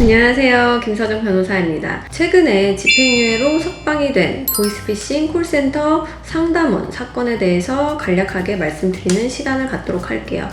안녕하세요. 김서정 변호사입니다. 최근에 집행유예로 석방이 된 보이스피싱 콜센터 상담원 사건에 대해서 간략하게 말씀드리는 시간을 갖도록 할게요.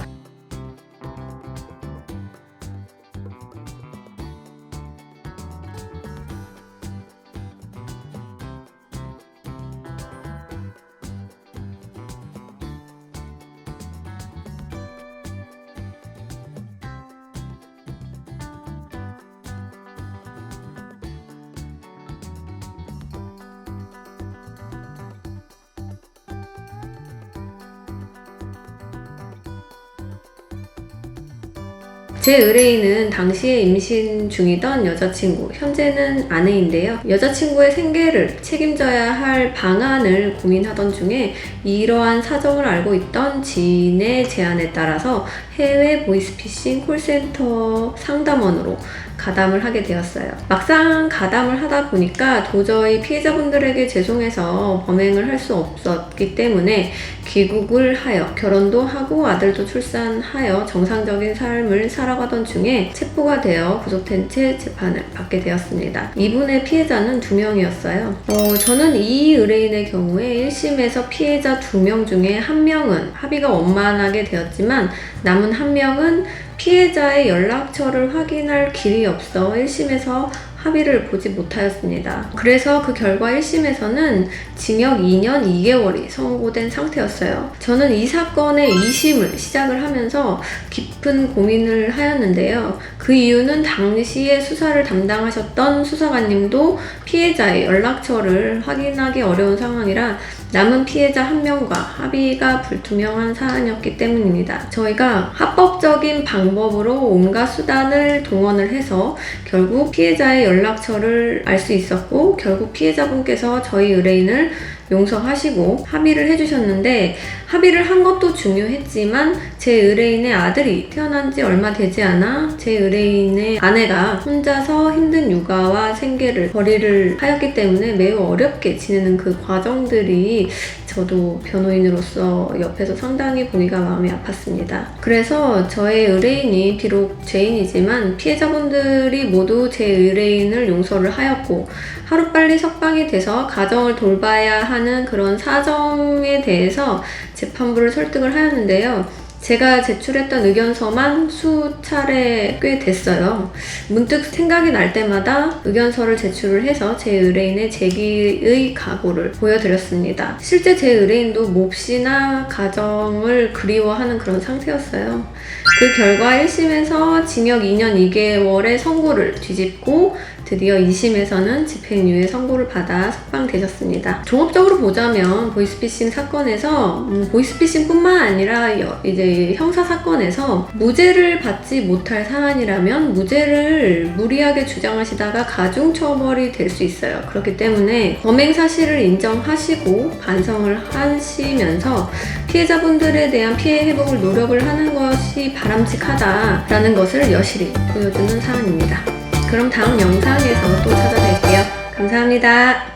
제 의뢰인은 당시에 임신 중이던 여자친구, 현재는 아내인데요. 여자친구의 생계를 책임져야 할 방안을 고민하던 중에 이러한 사정을 알고 있던 지인의 제안에 따라서 해외 보이스피싱 콜센터 상담원으로 가담을 하게 되었어요. 막상 가담을 하다 보니까 도저히 피해자분들에게 죄송해서 범행을 할 수 없었기 때문에 귀국을 하여 결혼도 하고 아들도 출산하여 정상적인 삶을 살아 가던 중에 체포가 되어 구속된 채 재판을 받게 되었습니다. 이분의 피해자는 두 명이었어요. 어, 저는 이 의뢰인의 경우에 1심에서 피해자 두 명 중에 한 명은 합의가 원만하게 되었지만 남은 한 명은 피해자의 연락처를 확인할 길이 없어 1심에서 합의를 보지 못하였습니다. 그래서 그 결과 1심에서는 징역 2년 2개월이 선고된 상태였어요. 저는 이 사건의 2심을 시작을 하면서 깊은 고민을 하였는데요. 그 이유는 당시에 수사를 담당하셨던 수사관님도 피해자의 연락처를 확인하기 어려운 상황이라 남은 피해자 한 명과 합의가 불투명한 사안이었기 때문입니다. 저희가 합법적인 방법으로 온갖 수단을 동원을 해서 결국 피해자의 연락처를 알 수 있었고 결국 피해자분께서 저희 의뢰인을 용서하시고 합의를 해주셨는데 합의를 한 것도 중요했지만 제 의뢰인의 아들이 태어난 지 얼마 되지 않아 제 의뢰인의 아내가 혼자서 힘든 육아와 생계를 벌이를 하였기 때문에 매우 어렵게 지내는 그 과정들이 저도 변호인으로서 옆에서 상당히 보기가 마음이 아팠습니다. 그래서 저의 의뢰인이 비록 죄인이지만 피해자분들이 모두 제 의뢰인을 용서를 하였고 하루빨리 석방이 돼서 가정을 돌봐야 하는 그런 사정에 대해서 재판부를 설득을 하였는데요. 제가 제출했던 의견서만 수차례 꽤 됐어요. 문득 생각이 날 때마다 의견서를 제출을 해서 제 의뢰인의 재기의 각오를 보여드렸습니다. 실제 제 의뢰인도 몹시나 가정을 그리워하는 그런 상태였어요. 그 결과 1심에서 징역 2년 2개월의 선고를 뒤집고 드디어 2심에서는 집행유예 선고를 받아 석방되셨습니다. 종합적으로 보자면 보이스피싱 사건에서 음, 보이스피싱뿐만 아니라 여- 이제 형사 사건에서 무죄를 받지 못할 사안이라면 무죄를 무리하게 주장하시다가 가중 처벌이 될 수 있어요. 그렇기 때문에 범행 사실을 인정하시고 반성을 하시면서 피해자분들에 대한 피해 회복을 노력을 하는 것이 바람직하다라는 것을 여실히 보여주는 사안입니다. 그럼 다음 영상에서 또 찾아뵐게요. 감사합니다.